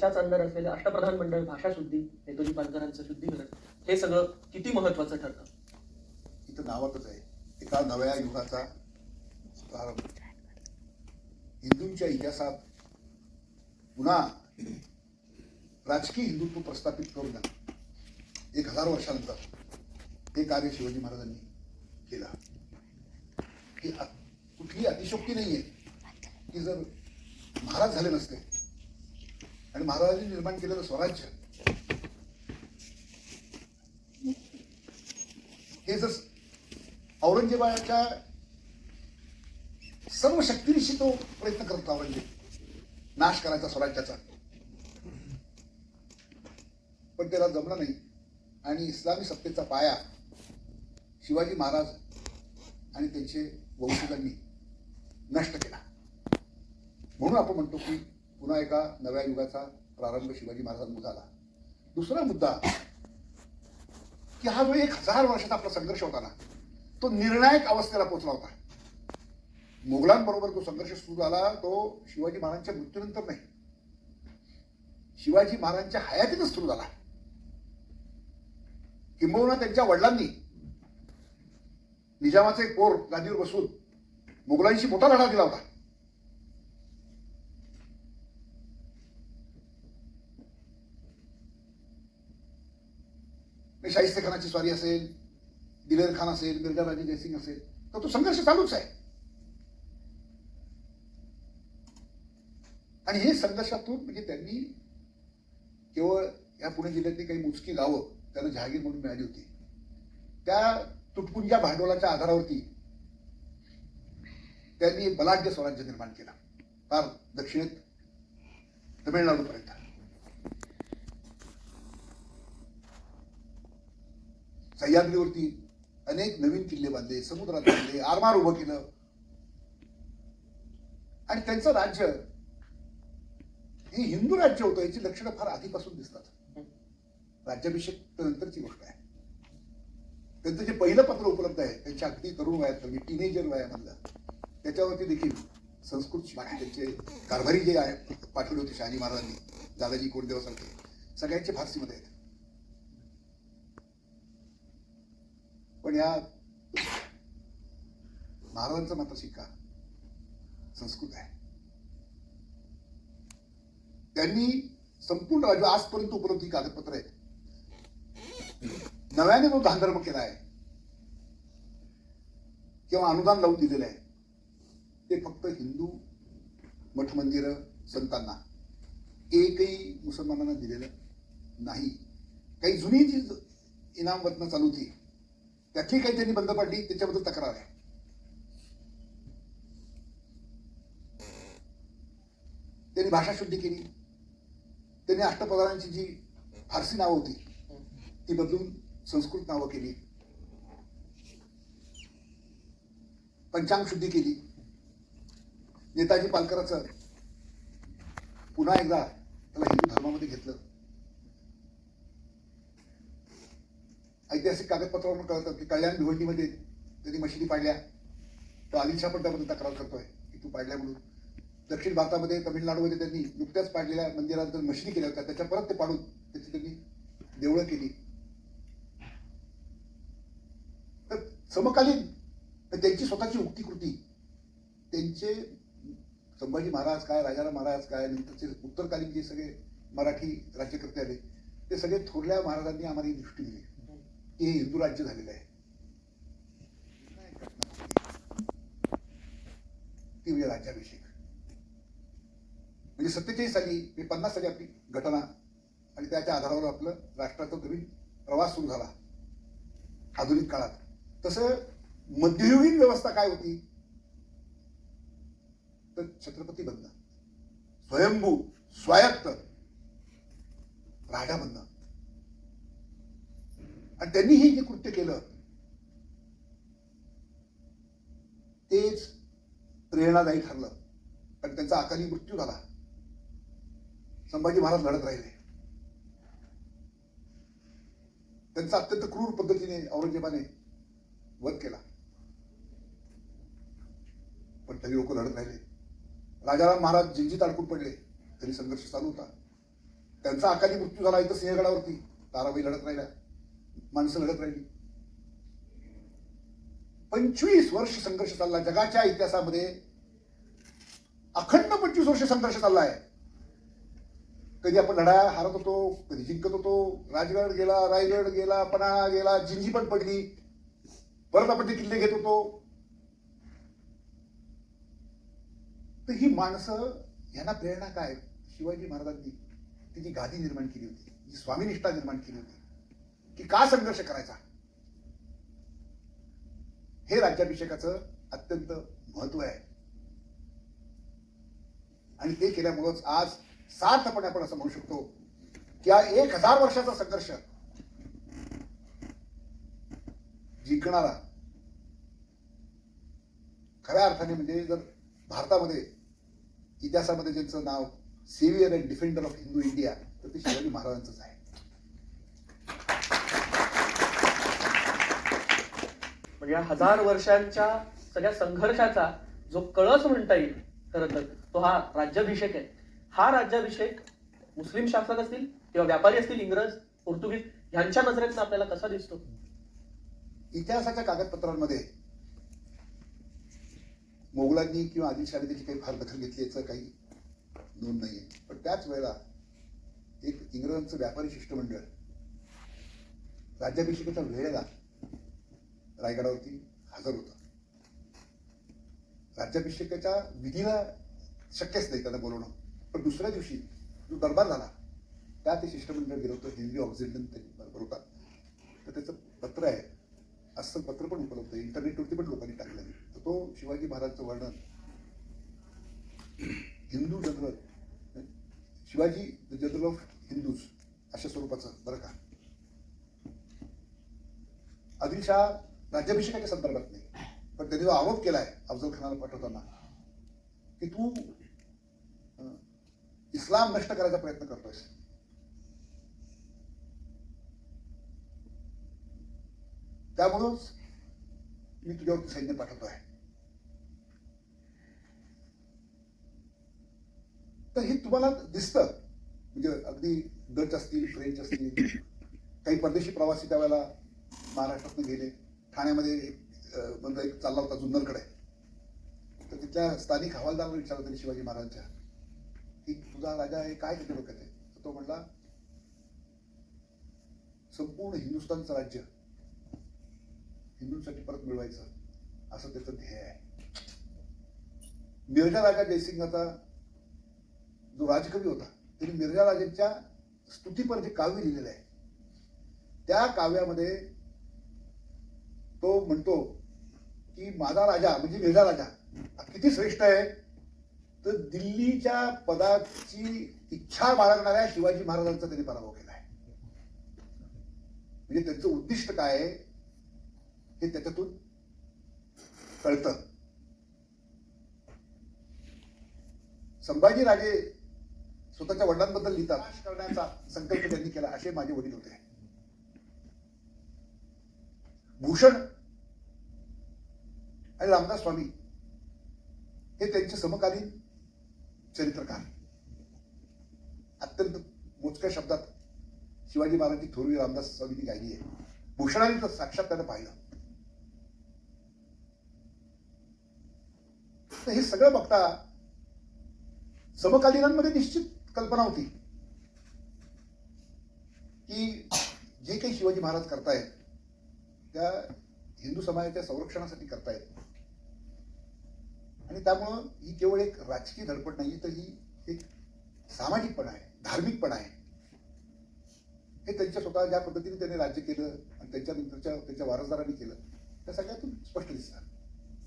त्याच्याच अंदर असलेलं अष्टप्रधान मंडळ भाषा शुद्धी हेतोजी पालकरांचं शुद्धीकरण हे सगळं किती महत्वाचं ठरतं? इथं नावातच आहे. एका नव्या युगाचा प्रारंभ. हिंदूंच्या इतिहासात पुन्हा राजकीय हिंदुत्व प्रस्थापित करून एक हजार वर्षानंतर हे कार्य शिवाजी महाराजांनी केलं. ही कुठली अतिशोक्ती नाही आहे की जर महाराज झाले नसते आणि महाराजांनी निर्माण केलेलं स्वराज्य. हे जर औरंगजेबाच्या सर्व शक्तीनिशी तो प्रयत्न करत होता औरंगजेब. नाश करायचा स्वराज्याचा. पण त्याला जमलं नाही. आणि इस्लामी सत्तेचा पाया शिवाजी महाराज आणि त्यांचे वंशजांनी नष्ट केला. म्हणून आपण म्हणतो की पुन्हा एका नव्या युगाचा प्रारंभ शिवाजी महाराजांमुळे झाला दुसरा मुद्दा की हा जो एक हजार वर्षाचा आपला संघर्ष होता ना तो निर्णायक अवस्थेला पोहोचला होता. मुघलांबरोबर जो संघर्ष सुरू झाला तो शिवाजी महाराजांच्या मृत्यूनंतर नाही. शिवाजी महाराजांच्या हयातीतच सुरू झाला. किंबहुना त्यांच्या वडिलांनी निजामाचे एक पोर गादीवर बसून मुघलांशी मोठा लढा दिला होता. शाहिस्ते खानाची स्वारी असेल दिलेर खान असेल मिर्जा जयसिंग असेल तर तो संघर्ष चालूच आहे. आणि हे संघर्षातून म्हणजे त्यांनी केवळ या पुणे जिल्ह्यातली काही मोजकी गावं त्यांना जहागीर म्हणून मिळाली होती. त्या तुटपुंजा भांडवलाच्या आधारावरती त्यांनी बलाढ्य स्वराज्य निर्माण केला फार दक्षिणेत तमिळनाडूपर्यंत. सह्याद्रीवरती अनेक नवीन किल्ले बांधले समुद्रात बांधले आरमार उभं केलं. आणि त्यांचं राज्य हे हिंदू राज्य होतं याची लक्षणं फार आधीपासून दिसतात. राज्याभिषेक नंतरची गोष्ट आहे. त्यांचं जे पहिलं पत्र उपलब्ध आहे त्यांच्या अगदी तरुण वयात म्हणजे टीनेजर वयामधलं त्याच्यावरती देखील संस्कृत त्यांचे कारभारी जे आहे पाठवले होते शहाजी महाराजांनी दादाजी कोंडदेवासारखे सगळ्यांचे फारसीमध्ये आहेत. पण या महाराजांचा मात्र शिक्का संस्कृत आहे. त्यांनी संपूर्ण राज्य आजपर्यंत उपलब्ध ही कागदपत्र आहेत. नव्याने जो दानधर्म केला आहे किंवा अनुदान लावून दिलेलं आहे ते फक्त हिंदू मठ मंदिर संतांना एकही मुसलमानांना दिलेलं नाही. काही जुनी जी इनाम वतनं चालू होती त्यातली काही त्यांनी बंद पाडली त्याच्याबद्दल तक्रार आहे. त्यांनी भाषा शुद्धी केली. त्यांनी अष्टपदारांची जी फारसी नावं होती ती बदलून संस्कृत नावं केली. पंचांग शुद्धी केली. नेताजी पालकराचं पुन्हा एकदा त्याला हिंदू धर्मामध्ये घेतलं. ऐतिहासिक कागदपत्रावरून कळतात की कल्याण भिवंडीमध्ये त्यांनी मशिदी पाडल्या. तो आदिलशा पण त्याबद्दल तक्रार करतोय की तू पाडल्या म्हणून. दक्षिण भारतामध्ये तमिळनाडूमध्ये त्यांनी नुकत्याच पाडलेल्या मंदिरानंतर मशिदी केल्या होत्या. त्याच्या परत ते पाडून त्याची त्यांनी देवळं केली. तर समकालीन त्यांची स्वतःची उक्तीकृती त्यांचे संभाजी महाराज काय राजाराम महाराज काय नंतरचे उत्तरकालीन जे सगळे मराठी राज्यकर्ते आले ते सगळे थोरल्या महाराजांनी आम्हाला ही दृष्टी दिली. हे हिंदू राज्य झालेलं आहे. ती म्हणजे राज्याभिषेक. म्हणजे सत्तेचाळीस साली मी पन्नास साली आपली घटना आणि त्याच्या आधारावर आपलं राष्ट्राचा नवीन प्रवास सुरू झाला. आधुनिक काळात. तसं मध्ययुगीन व्यवस्था काय होती? तर छत्रपती बंद स्वयंभू स्वायत्त राजा बंद आणि त्यांनी हे जे कृत्य केलं तेच प्रेरणादायी ठरलं. पण त्यांचा अकाली मृत्यू झाला. संभाजी महाराज लढत राहिले. त्यांचा अत्यंत क्रूर पद्धतीने औरंगजेबाने वध केला. पण तरी लोक लढत राहिले. राजाराम महाराज जिंजीत अडकून पडले. तरी संघर्ष चालू होता. त्यांचा अकाली मृत्यू झाला इथं सिंहगडावरती. ताराबाई लढत राहिल्या. माणसं लढत राहिली. पंचवीस वर्ष संघर्ष चालला. जगाच्या इतिहासामध्ये अखंड पंचवीस वर्ष संघर्ष चाललाय. कधी आपण लढाया हारत होतो कधी जिंकत होतो. राजगड गेला रायगड गेला पन्हाळा गेला जिंजी पण पडली. परत आपण ते किल्ले घेत होतो. तर ही माणसं यांना प्रेरणा काय? शिवाजी महाराजांनी ती गादी निर्माण केली होती. जी स्वामीनिष्ठा निर्माण केली होती. की का संघर्ष करायचा? हे राज्याभिषेकाचं अत्यंत महत्त्व आहे. आणि ते केल्यामुळंच आज सार्थपणे आपण असं म्हणू शकतो की हा एक हजार वर्षाचा संघर्ष जिंकणारा खऱ्या अर्थाने म्हणजे जर भारतामध्ये इतिहासामध्ये ज्यांचं नाव saviour and defender of Hindu India तर ते शिवाजी महाराजांचंच आहे. या हजार वर्षांच्या सगळ्या संघर्षाचा जो कळस म्हणता येईल खरं तर तो हा राज्याभिषेक आहे. हा राज्याभिषेक मुस्लिम शासक असतील किंवा व्यापारी असतील इंग्रज पोर्तुगीज यांच्या नजरेतनं आपल्याला कसा दिसतो? इतिहासाच्या कागदपत्रांमध्ये मोगलांनी किंवा आदिलशाही त्याची काही फार दखल घेतली याचं काही नोंद नाहीये. पण त्याच वेळेला एक इंग्रजांचं व्यापारी शिष्टमंडळ राज्याभिषेकाच्या वेळेला रायगडावरती हजर होता. राज्याभिषेकाच्या विधीला शक्यच नाही त्यांना बोलवणं. पण दुसऱ्या दिवशी जो दरबार झाला त्या ते शिष्टमंडळ गेलं होतं हेनरी ऑक्झिडन त्यांनी बरोबर होता. तर त्याचं पत्र आहे. असं पत्र पण उपलब्ध आहे. इंटरनेटवरती पण लोकांनी टाकलं तर तो शिवाजी महाराजचं वर्णन. हिंदू जनरल म्हणजे Shivaji the general of Hindus अशा स्वरूपाचं बरं का. आदिलशाह राज्याभिषेकाच्या संदर्भात नाही. पण त्यांनी जो आरोप आहे अफजल खानाला पाठवताना की तू इस्लाम नष्ट करायचा प्रयत्न करतोयस. त्यामुळंच मी तुझ्यावरती सैन्य पाठवतो आहे तर हे तुम्हाला दिसतं. म्हणजे अगदी डच असतील फ्रेंच असतील काही परदेशी प्रवासी त्यावेळेला महाराष्ट्रातून गेले. ठाण्यामध्ये एक बंद एक चालला होता जुन्नरकडे. तर तिथल्या स्थानिक हवालदाराला विचारलं त्यांनी शिवाजी महाराजांच्या. की तुझा राजा हे काय त्याच्या डोक्यात आहे तर तो म्हणला संपूर्ण हिंदुस्थानचं राज्य हिंदूंसाठी परत मिळवायचं. असं त्याचं ध्येय आहे. मिर्जा राजा जयसिंगाचा जो राजकवी होता त्यांनी मिर्जा राजांच्या स्तुतीपर जे काव्य लिहिलेलं आहे त्या काव्यामध्ये तो म्हणतो की माझा राजा म्हणजे मिर्झा राजा किती श्रेष्ठ आहे? तर दिल्लीच्या पदाची इच्छा बाळगणाऱ्या शिवाजी महाराजांचा त्यांनी पराभव केला आहे. म्हणजे त्यांचं उद्दिष्ट काय आहे? हे त्याच्यातून कळतं. संभाजीराजे स्वतःच्या वडिलांबद्दल लिहितात. करण्याचा संकल्प त्यांनी केला असे माझे वडील होते. भूषण आणि रामदास स्वामी हे त्यांचे समकालीन चरित्रकार. अत्यंत मोजक्या शब्दात शिवाजी महाराजांची थोरवी रामदास स्वामींनी गायली आहे. भूषणाने तर साक्षात त्यानं पाहिलं. तर हे सगळं बघता समकालीनांमध्ये निश्चित कल्पना होती की जे काही शिवाजी महाराज करतायत त्या हिंदू समाजाच्या संरक्षणासाठी करतायत आणि त्यामुळं ही केवळ एक राजकीय धडपड नाही तर ही एक सामाजिक पण आहे धार्मिक पण आहे. हे त्यांच्या स्वतः ज्या पद्धतीने त्यांनी राज्य केलं आणि त्यांच्यानंतरच्या त्यांच्या वारसदारांनी केलं त्या सगळ्यातून स्पष्ट दिसतात.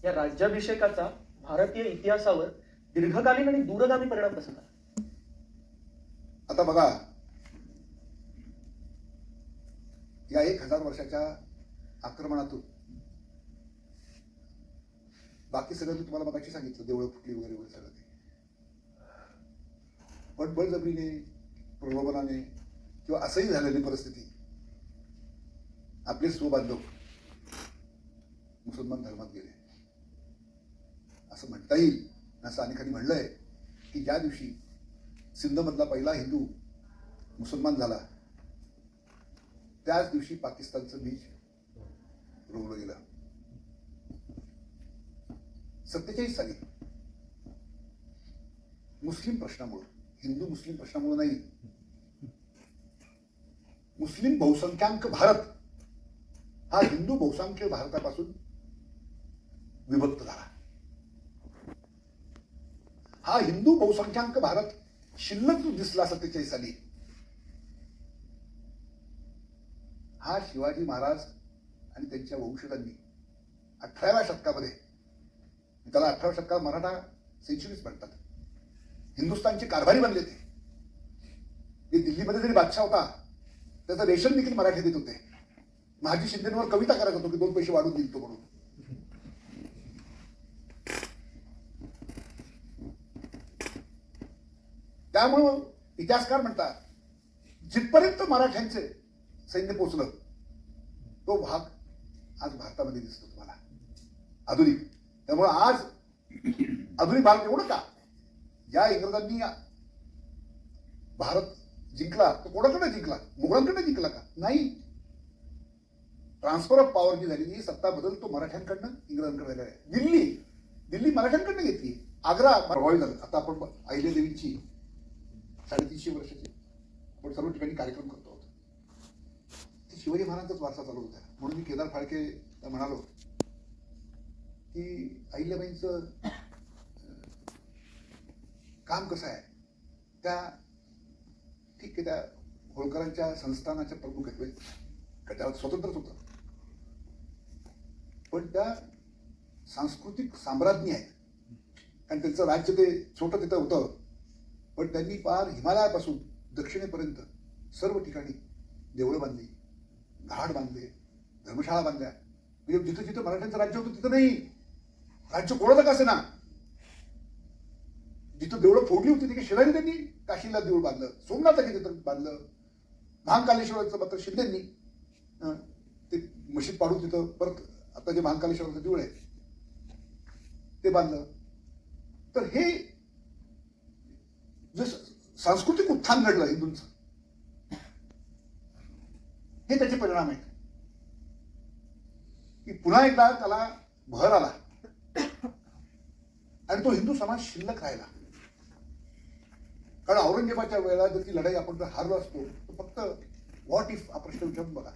या राज्याभिषेकाचा भारतीय इतिहासावर दीर्घकालीन आणि दूरगामी परिणाम कसा झाला? आता बघा या एक हजार वर्षाच्या आक्रमणातून बाकी सगळं मी तुम्हाला मगाशी सांगितलं देवळं फुटली वगैरे वगैरे सगळं ते पण बळजबरीने प्रलोभनाने किंवा असंही झालेली परिस्थिती आपले स्वबांधव मुसलमान धर्मात गेले. असं म्हणता येईल असं अनेकांनी म्हणलंय की ज्या दिवशी सिंधमधला पहिला हिंदू मुसलमान झाला त्याच दिवशी पाकिस्तानचं बीज रोवलं गेलं. सत्तेचाळीस साली. मुस्लिम प्रश्नामुळं हिंदू मुस्लिम प्रश्नामुळं नाही. मुस्लिम बहुसंख्याक भारत हा हिंदू बहुसंख्य भारतापासून विभक्त झाला. हा हिंदू बहुसंख्याक भारत शिल्लक जो दिसला सत्तेचाळीस साली. हा शिवाजी महाराज आणि त्यांच्या वंशजांनी अठराव्या शतकामध्ये त्याला अठराव्या शतकात मराठा सेंचुरीज म्हणतात. हिंदुस्थानचे कारभारी बनले ते. ते दिल्लीमध्ये जरी बादशाह होता त्याचं रेशन देखील मराठी देत होते. महाजी शिंदेवर कविता करत होतो की दोन पैसे वाढून दिल तो म्हणून. त्यामुळं इतिहासकार म्हणतात जिथपर्यंत मराठ्यांचे सैन्य पोचलं तो भाग आज भारतामध्ये दिसतो तुम्हाला. आधुनिक. त्यामुळं आज आधुनिक भारत एवढं का? या इंग्रजांनी भारत जिंकला. तो कोणाकडे जिंकला? मुघलांकडे जिंकला का? नाही. ट्रान्सफर ऑफ पॉवर जी झाली सत्ता बदल तो मराठ्यांकडनं इंग्रजांकडे झालेला आहे. दिल्ली. दिल्ली मराठ्यांकडनं घेतली. आग्रा प्रभावी झालं. आता आपण अहिल्यादेवींची साडेतीनशे वर्षाची आपण सर्व ठिकाणी कार्यक्रम करतो आहोत. ते शिवाजी महाराजांचाच वारसा चालू होता. म्हणून मी केदार फाळके म्हणालो की अहिल्याबाईंचं काम कसं आहे? त्या ठीक आहे त्या होळकरांच्या संस्थानाच्या प्रमुख आहेत. म्हणजे गटावर स्वतंत्रच होतं. पण त्या सांस्कृतिक साम्राज्ञी आहेत. आणि त्यांचं राज्य ते छोटं तिथं होतं. पण त्यांनी पार हिमालयापासून दक्षिणेपर्यंत सर्व ठिकाणी देवळं बांधली घाट बांधले धर्मशाळा बांधल्या. म्हणजे जिथं जिथं मराठ्यांचं राज्य होतं तिथं नाही. राज्य कोणाचं का ना जिथं देवळं फोडली होती तिथे शेजारी त्यांनी काशीला देऊळ बांधलं. सोमनाथाच्या तिथं बांधलं. महाकालेश्वराचं मात्र शिंदेंनी ते मशीद पाडून तिथं परत आता जे महाकालेश्वराचं देऊळ आहे ते बांधलं. तर हे जे सांस्कृतिक उत्थान घडलं हिंदूंचं हे त्याचे परिणाम आहेत. की पुन्हा एकदा त्याला भर आला. आणि तो हिंदू समाज शिल्लक राहिला. कारण औरंगजेबाच्या वेळेला जर ती लढाई आपण जर हारलो असतो तर फक्त व्हॉट इफ हा प्रश्न विचारून बघा.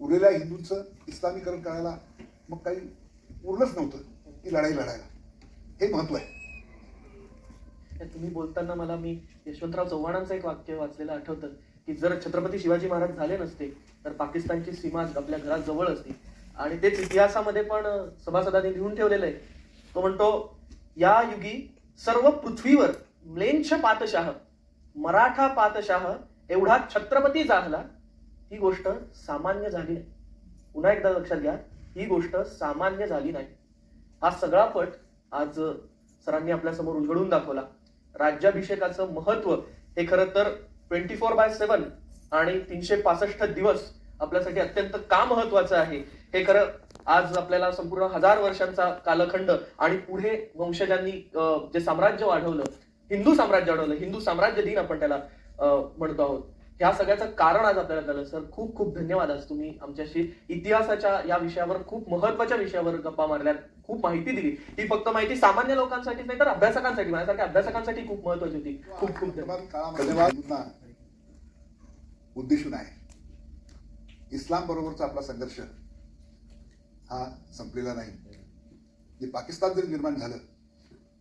उरलेल्या हिंदूंचं इस्लामीकरण करायला मग काही उरलंच नव्हतं ती लढाई लढायला. हे महत्त्व आहे. तुम्ही बोलताना मला मी यशवंतराव चव्हाणांचं एक वाक्य वाचलेलं आठवतं की जर छत्रपती शिवाजी महाराज झाले नसते तर पाकिस्तानची सीमा आपल्या घरात जवळ असती. आणि तेच इतिहासामध्ये पण सभासदांनी लिहून ठेवलेलं आहे तो म्हणतो या युगी सर्व पृथ्वीवर म्लेंछ पातशाह मराठा पातशाह एवढा छत्रपती झाला ही गोष्ट सामान्य झाली नाही. पुन्हा एकदा लक्षात घ्या ही गोष्ट सामान्य झाली नाही. हा सगळा पट आज सरांनी आपल्यासमोर उलगडून दाखवला. राज्याभिषेकाचं महत्त्व हे खरं तर ट्वेंटी फोर बाय सेवन आणि तीनशे पासष्ट दिवस आपल्यासाठी अत्यंत का महत्वाचं आहे? हे खरं आज आपल्याला संपूर्ण हजार वर्षांचा कालखंड आणि पुढे वंशजांनी जे साम्राज्य वाढवलं हिंदू साम्राज्य वाढवलं हिंदू साम्राज्य दिन आपण त्याला म्हणतो आहोत. ह्या सगळ्याचं कारण आज आपल्याला कळलं सर खूप खूप धन्यवाद आज तुम्ही आमच्याशी इतिहासाच्या या विषयावर खूप महत्त्वाच्या विषयावर गप्पा मारल्यात खूप माहिती दिली. ही फक्त माहिती सामान्य लोकांसाठी नाही तर अभ्यासकांसाठी माझ्यासारख्या अभ्यासकांसाठी खूप महत्वाची होती. खूप खूप धन्यवाद. उद्देशून आहे इस्लाम बरोबरचा आपला संघर्ष हा संपलेला नाही. जे पाकिस्तान जरी निर्माण झालं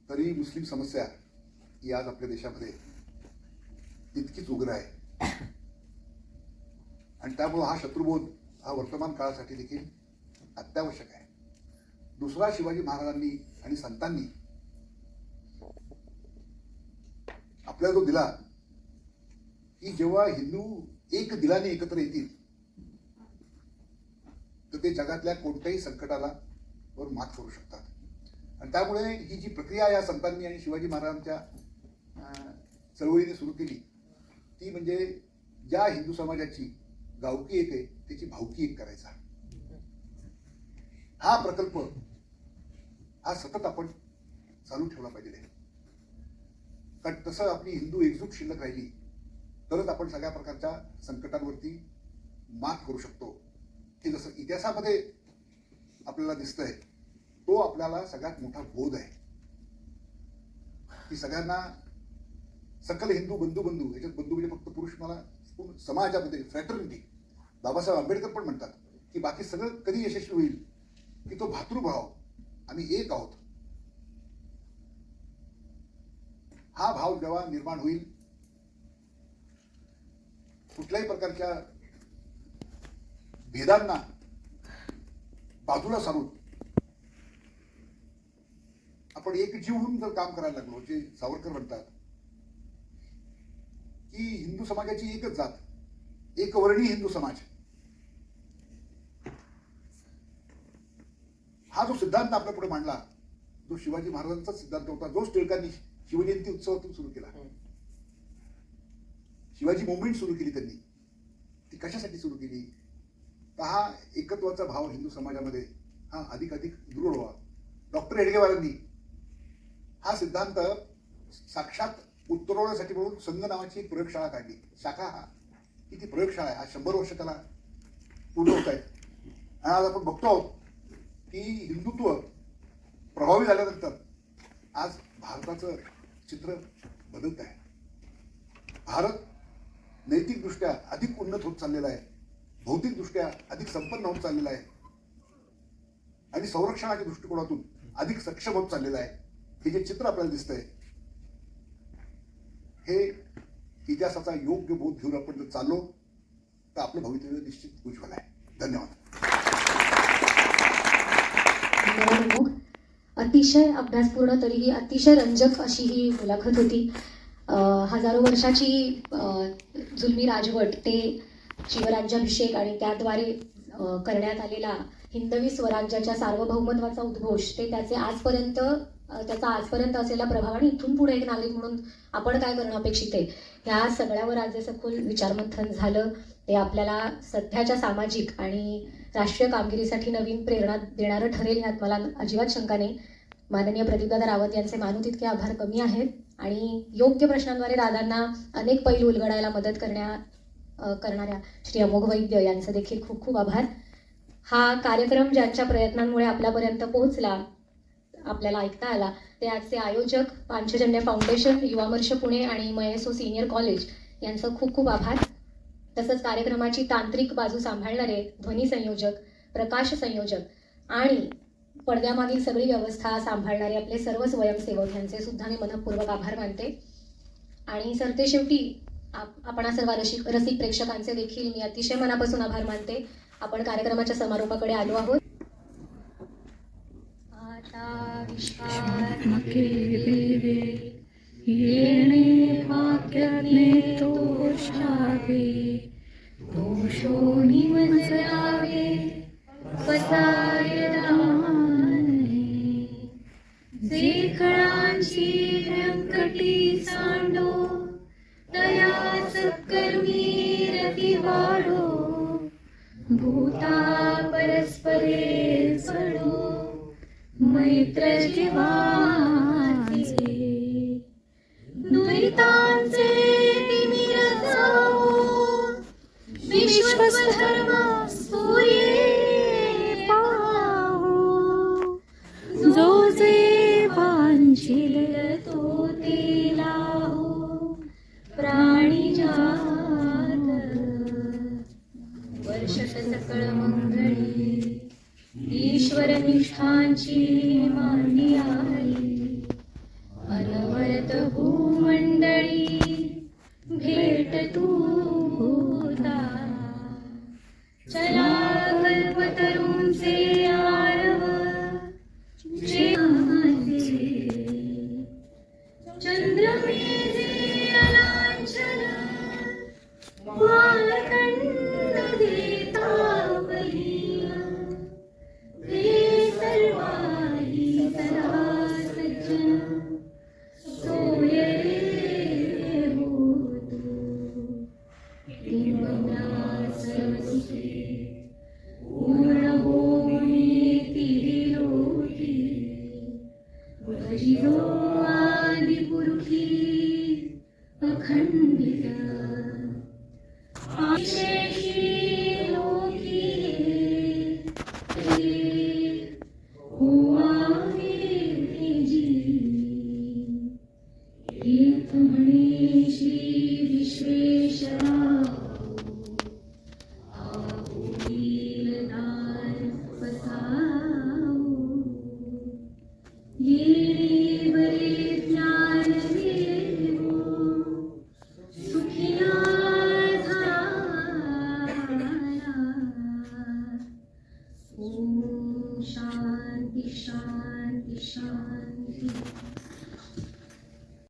तरी मुस्लिम समस्या ही आज आपल्या देशामध्ये तितकीच उग्र आहे. आणि त्यामुळं हा शत्रुबोध हा वर्तमान काळासाठी देखील अत्यावश्यक आहे. दुसरा शिवाजी महाराजांनी आणि संतांनी आपल्याला जो दिला की जेव्हा हिंदू एक दिलाने एकत्र येतील तर ते जगातल्या कोणत्याही संकटाला वर मात करू शकतात. आणि त्यामुळे ही जी प्रक्रिया या संतांनी आणि शिवाजी महाराजांच्या चळवळीने सुरू केली ती म्हणजे ज्या हिंदू समाजाची गावकी एक आहे त्याची भावकी एक करायचा. हा प्रकल्प हा सतत आपण चालू ठेवला पाहिजे. कारण तसं आपली हिंदू एकजूट शिल्लक राहिली तरच आपण सगळ्या प्रकारच्या संकटांवरती मात करू शकतो. की जसं इतिहासामध्ये आपल्याला दिसतंय तो आपल्याला सगळ्यात मोठा बोध आहे. की सगळ्यांना सकल हिंदू बंधू बंधू याच्यात बंधू म्हणजे फक्त पुरुष मला समाजामध्ये फ्रॅटर्निटी बाबासाहेब आंबेडकर पण म्हणतात की बाकी सगळं कधी यशस्वी होईल की तो भातृभाव. आम्ही एक आहोत. हा भाव जेव्हा निर्माण होईल कुठल्याही प्रकारच्या भेदांना बाजूला सारून आपण एकजीव होऊन जर काम करायला लागलो जे सावरकर म्हणतात की हिंदू समाजाची एकच जात एकवर्णी हिंदू समाज. हा जो सिद्धांत आपल्या पुढे मांडला जो शिवाजी महाराजांचा सिद्धांत होता जोच टिळकांनी शिवजयंती उत्सवातून सुरू केला. शिवाजी मुवमेंट सुरू केली त्यांनी. ती कशासाठी सुरू केली? तर हा एकत्वाचा भाव हिंदू समाजामध्ये हा अधिक अधिक दृढ व्हावा. डॉक्टर हेडगेवारांनी हा सिद्धांत साक्षात उतरवण्यासाठी म्हणून संघ नावाची एक प्रयोगशाळा काढली. शाखा हा. की ती प्रयोगशाळा आहे? आज शंभर वर्ष त्याला पूर्ण होत आहेत आणि आज आपण बघतो आहोत की हिंदुत्व प्रभावी झाल्यानंतर आज भारताचं चित्र बदलत आहे. भारत नैतिकदृष्ट्या अधिक उन्नत होत चाललेला आहे. भौतिकदृष्ट्या अधिक संपन्न होत चाललेला आहे. आणि संरक्षणाच्या दृष्टिकोनातून अधिक सक्षम होत चाललेला आहे. हे जे चित्र आपल्याला दिसतंय हे इतिहासाचा योग्य बोध घेऊन आपण जर चाललो तर आपलं भवितव्य निश्चित उज्ज्वल आहे. धन्यवाद. अतिशय अभ्यासपूर्ण तरीही अतिशय रंजक अशी ही मुलाखत होती. हजारो वर्षाची अं, जुलमी राजवट ते शिवराज्याभिषेक आणि त्याद्वारे करण्यात आलेला हिंदवी स्वराज्याच्या सार्वभौमत्वाचा उद्घोष ते त्याचे आजपर्यंत त्याचा आजपर्यंत असलेला प्रभाव आणि इथून पुढे एक नागरिक म्हणून आपण काय करणं अपेक्षित आहे? ह्या सगळ्यावर आज सखोल विचारमंथन झालं ते आपल्याला सध्याच्या सामाजिक आणि राष्ट्रीय कामगिरीसाठी नवीन प्रेरणा देणारं ठरेल ह्यात मला अजिबात शंका नाही. माननीय प्रदीपदादा रावत यांचे मानू तितके आभार कमी आहेत आणि योग्य प्रश्नांद्वारे दादांना अनेक पैलू उलगडायला मदत करण्या करणाऱ्या श्री अमोघ वैद्य यांचं देखील खूप खूप आभार. हा कार्यक्रम ज्यांच्या प्रयत्नांमुळे आपल्यापर्यंत पोहोचला आपल्याला ऐकता आला ते आजचे आयोजक पांचजन्य फाउंडेशन युवामर्ष पुणे आणि मयसो सिनियर कॉलेज यांचं खूप खूप आभार. तसंच कार्यक्रमाची तांत्रिक बाजू सांभाळणारे ध्वनी संयोजक प्रकाश संयोजक आणि पडद्यामागील सगळी व्यवस्था सांभाळणारे आपले सर्व स्वयंसेवक यांचे सुद्धा मी मनपूर्वक आभार मानते. आणि सरते शेवटी आपणा सर्व रसिक रसिक प्रेक्षकांचे देखील मी अतिशय मनापासून आभार मानते. आपण कार्यक्रमाच्या समारोपाकडे आलो आहोत. आता येणे भाग्याने तोषावे दोषो निवजलावे पसाय दाने जे कळांची व्यंकटी सांडो तया सत्कर्मी वाढो भूता परस्परे चढो मैत्र